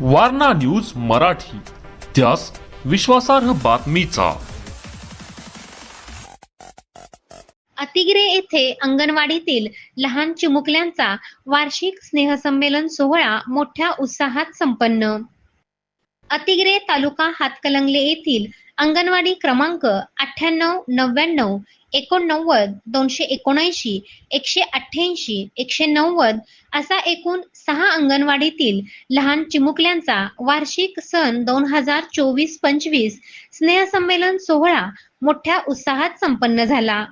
Warna news Marathi. त्यास विश्वासार्ह बातमीचा. अतिगिरे येथे अंगणवाडीतील लहान चिमुकल्यांचा वार्षिक स्नेहसंमेलन सोहळा मोठ्या उत्साहात संपन्न. अतिग्रे तालुका हातकलंगले येथील अंगणवाडी क्रमांक अठ्ठ्याण्णव नव्याण्णव एकोणनव्वद दोनशे एकोणऐंशी एकशे अठ्ठ्याऐंशी एकशे नव्वद असा एकूण सहा अंगणवाडीतील लहान चिमुकल्यांचा वार्षिक सन दोन हजार चोवीस पंचवीस स्नेहसंमेलन सोहळा मोठ्या उत्साहात संपन्न झाला.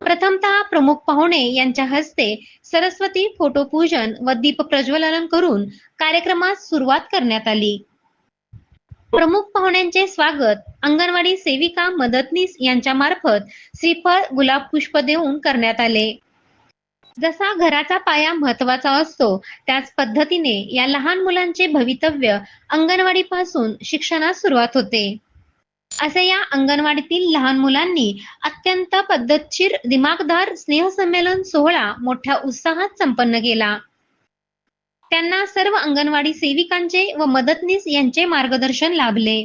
प्रथमतः प्रमुख पाहुणे यांच्या हस्ते सरस्वती फोटोपूजन व दीप प्रज्वलन करून कार्यक्रमास सुरुवात करण्यात आली. प्रमुख पाहुण्यांचे स्वागत. अंगणवाडी सेविका मदतनीस यांच्या मार्फत श्रीफळ गुलाब पुष्प देऊन करण्यात आले. जसा घराचा पाया महत्त्वाचा असतो त्याच पद्धतीने या लहान मुलांचे भवितव्य अंगणवाडीपासून शिक्षणास सुरुवात होते. असे या अंगणवाडीतील लहान मुलांनी अत्यंत पद्धतशीर दिमागदार स्नेहसंमेलन सोहळा मोठ्या उत्साहात संपन्न केला. त्यांना सर्व अंगणवाडी सेविकांचे व मदतनीस यांचे मार्गदर्शन लाभले.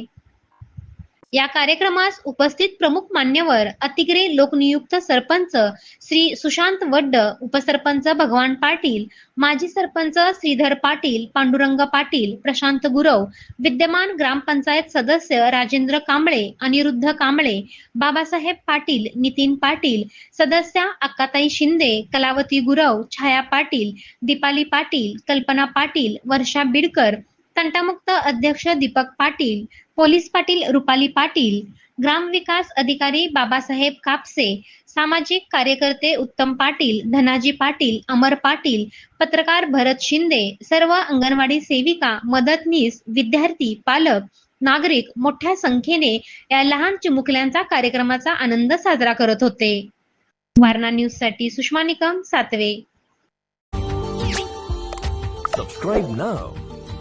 या कार्यक्रमास उपस्थित प्रमुख मान्यवर अतिग्रे लोकनियुक्त सरपंच श्री सुशांत वड्ड उपसरपंच भगवान पाटील माजी सरपंच श्रीधर पाटील पांडुरंग पाटील प्रशांत गुरव विद्यमान ग्रामपंचायत सदस्य राजेंद्र कांबळे अनिरुद्ध कांबळे बाबासाहेब पाटील नितीन पाटील सदस्या अक्काताई शिंदे कलावती गुरव छाया पाटील दीपाली पाटील कल्पना पाटील वर्षा बिडकर तंटामुक्त अध्यक्ष दीपक पाटील पोलीस पाटील रुपाली पाटील ग्रामविकास अधिकारी बाबासाहेब कापसे सामाजिक कार्यकर्ते उत्तम पाटील धनाजी पाटील अमर पाटील पत्रकार भरत शिंदे सर्व अंगणवाडी सेविका मदतनीस विद्यार्थी पालक नागरिक मोठ्या संख्येने या लहान चिमुकल्यांचा कार्यक्रमाचा आनंद साजरा करत होते. वारणा न्यूजसाठी सुषमा निकम सातवे.